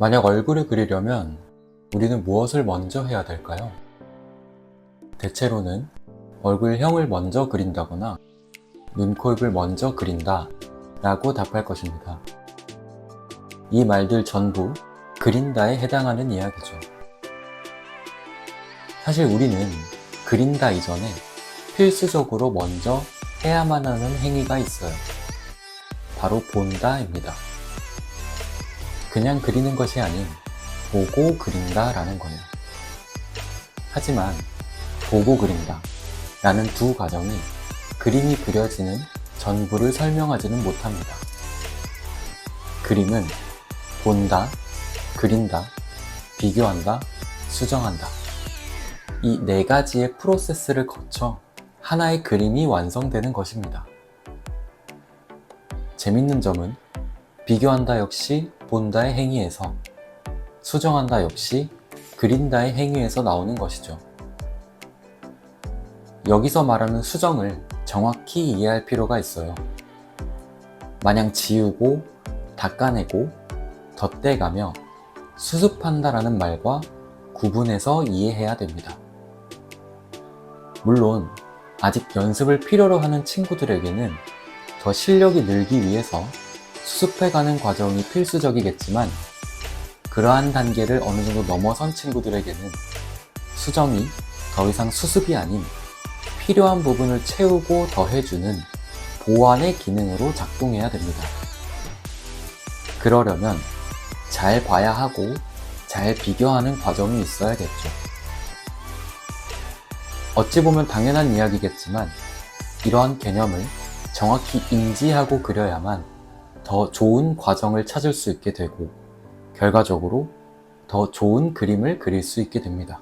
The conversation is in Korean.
만약 얼굴을 그리려면 우리는 무엇을 먼저 해야 될까요? 대체로는 얼굴형을 먼저 그린다거나 눈, 코, 입을 먼저 그린다 라고 답할 것입니다. 이 말들 전부 그린다에 해당하는 이야기죠. 사실 우리는 그린다 이전에 필수적으로 먼저 해야만 하는 행위가 있어요. 바로 본다입니다. 그냥 그리는 것이 아닌 보고 그린다 라는 거예요. 하지만 보고 그린다 라는 두 과정이 그림이 그려지는 전부를 설명하지는 못합니다. 그림은 본다, 그린다, 비교한다, 수정한다. 이 네 가지의 프로세스를 거쳐 하나의 그림이 완성되는 것입니다. 재밌는 점은 비교한다 역시 본다의 행위에서, 수정한다 역시 그린다의 행위에서 나오는 것이죠. 여기서 말하는 수정을 정확히 이해할 필요가 있어요. 마냥 지우고, 닦아내고, 덧대가며 수습한다라는 말과 구분해서 이해해야 됩니다. 물론, 아직 연습을 필요로 하는 친구들에게는 더 실력이 늘기 위해서 수습해가는 과정이 필수적이겠지만, 그러한 단계를 어느 정도 넘어선 친구들에게는 수정이 더 이상 수습이 아닌 필요한 부분을 채우고 더해주는 보완의 기능으로 작동해야 됩니다. 그러려면 잘 봐야 하고 잘 비교하는 과정이 있어야겠죠. 어찌 보면 당연한 이야기겠지만 이러한 개념을 정확히 인지하고 그려야만 더 좋은 과정을 찾을 수 있게 되고 결과적으로 더 좋은 그림을 그릴 수 있게 됩니다.